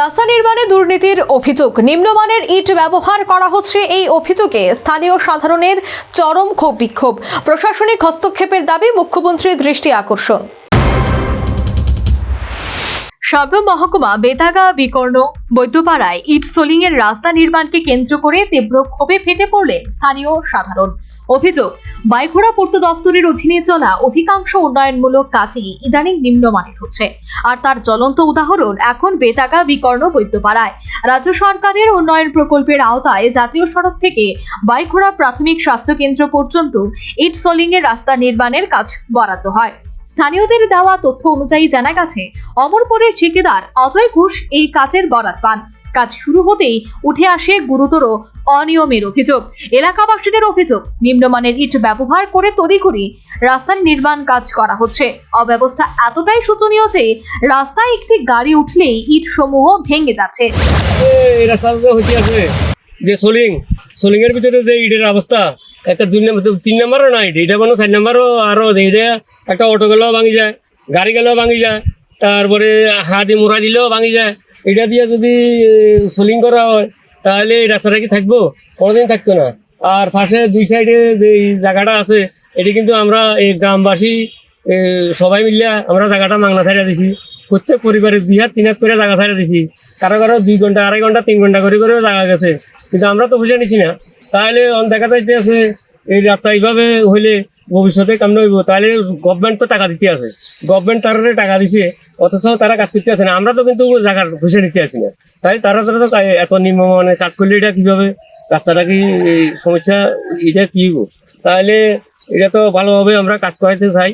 রাস্তা নির্মাণে দুর্নীতির অভিযোগ। নিম্নমানের ইট ব্যবহার করা হচ্ছে এই অভিযোগে। স্থানীয় সাধারণের চরম ক্ষোভ বিক্ষোভ। প্রশাসনিক হস্তক্ষেপের দাবি মুখ্যমন্ত্রীর দৃষ্টি আকর্ষণ। সর্ব মহকুমা বেতাগা বিকর্ণ বৈদ্যপাড়ায় ইট সোলিং এর রাস্তা নির্মাণকে কেন্দ্র করে তীব্র ক্ষোভে ফেটে পড়লেন স্থানীয় সাধারণ। অভিযোগ বাইঘোড়া পূর্ত দপ্তরের অধীনে চলা অধিকাংশ উন্নয়নমূলক কাজই ইদানিং নিম্নমানের হচ্ছে। আর তার জ্বলন্ত উদাহরণ এখন বেতাগা, বিকর্ণ বৈদ্যপাড়ায়। রাজ্য সরকারের উন্নয়ন প্রকল্পের আওতায় জাতীয় সড়ক থেকে বাইঘোড়া প্রাথমিক স্বাস্থ্য কেন্দ্র পর্যন্ত ইট সোলিং এর রাস্তা নির্মাণের কাজ বরাদ্দ হয়। স্থানীয়দের দেওয়া তথ্য অনুযায়ী জানা গেছে, অমরপুরের ঠিকাদার অজয় ঘোষ এই কাজের বরাত পান। কাজ শুরু হতেই উঠে আসে গুরুতর অনিয়মের অভিযোগ। এলাকাবাসীদের অভিযোগ, নিম্নমানের ইট ব্যবহার করে তড়িঘড়ি রাস্তার নির্মাণ কাজ করা হচ্ছে। অব্যবস্থা এতটাই শোচনীয় যে রাস্তায় একটি গাড়ি উঠলেই ইট সমূহ ভেঙে যাচ্ছে। যে সোলিং সোলিং এর ভিতরে যে ইটের অবস্থা, একটা দুই নম্বর, তিন নম্বরও না ইট, এটা মানে চার নম্বরও আরও এটা একটা অটো গেলেও ভাঙি যায়, গাড়ি গেলেও ভাঙি যায়, তারপরে হাতি মোড়া দিলেও ভাঙি যায়। এটা দিয়ে যদি সোলিং করা হয়, তাহলে এই রাস্তাটা কি থাকব? কোনোদিন থাকতো না। আর পাশে দুই সাইডে যে জায়গাটা আছে, এটি কিন্তু আমরা এই গ্রামবাসী সবাই মিলে আমরা জায়গাটা মাংলা ছাড়িয়ে দিছি। প্রত্যেক পরিবারের দুই হাত, তিন হাত করে জায়গা ছাড়িয়ে দিছি। কারও কারও দুই ঘণ্টা, আড়াই ঘণ্টা, তিন ঘণ্টা করে করেও জায়গা গেছে। কিন্তু আমরা তো বুঝে নিছি না। তাহলে দেখা যাইতে আছে এই রাস্তা এইভাবে হইলে ভবিষ্যতে কাম হইব? তাহলে গভর্নমেন্ট তো টাকা দিতে আছে। গভর্নমেন্ট তারা টাকা দিছে, অথচ তারা কাজ করতে আছে না। আমরা তো কিন্তু জায়গার ঘুষে নিতে আসি না। তাই তারা তারা তো এত নিম্নমানের কাজ করলে এটা কীভাবে রাস্তাটা কি সমস্যা, এটা কি তাহলে এটা তো ভালোভাবে আমরা কাজ করাইতে চাই।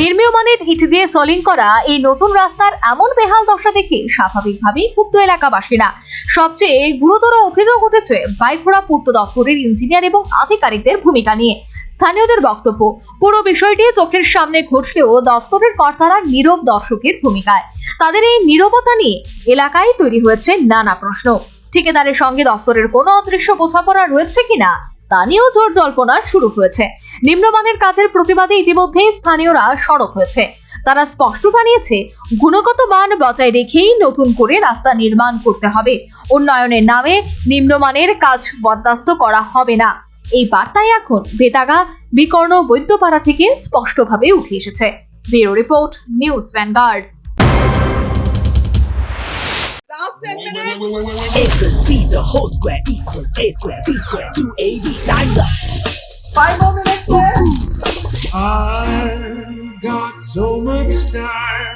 নির্মীয়মানের হিট দিয়ে সলিং করা এই নতুন রাস্তার এমন বেহাল দশা দেখে স্বাভাবিকভাবেই ক্ষুব্ধ এলাকাবাসীরা। সবচেয়ে গুরুতর অভিযোগ উঠেছে বাইঘোড়া পূর্ত দপ্তরের ইঞ্জিনিয়ার এবং আধিকারিকদের ভূমিকা নিয়ে। স্থানীয়দের বক্তব্য, পুরো বিষয়টি চোখের সামনে ঘটলেও দপ্তরের কর্তারা নীরব দর্শকের ভূমিকায়। তাদের এই নীরবতা নিয়ে এলাকায় তৈরি হয়েছে নানা প্রশ্ন। ঠিকাদারের সঙ্গে দপ্তরের কোনো অদৃশ্য বোঝাপড়া রয়েছে কিনা, তা নিয়েও জোর জল্পনা শুরু হয়েছে। নিম্নমানের কাজের প্রতিবাদে ইতিমধ্যেই স্থানীয়রা সড়ক হয়েছে। তারা স্পষ্ট জানিয়েছে গুণগত মান বজায় রেখেই নতুন করে রাস্তা নির্মাণ করতে হবে। উন্নয়নের নামে নিম্নমানের কাজ বরদাস্ত করা হবে না। এই বার্তায় এখন বেতাগা বিকর্ণ বৈদ্যপাড়া থেকে স্পষ্টভাবে উঠে এসেছে। Bureau report news Vanguard. Last 10 minutes. A plus B, the whole square equals A square, B square, 2AB, times up. Five more minutes.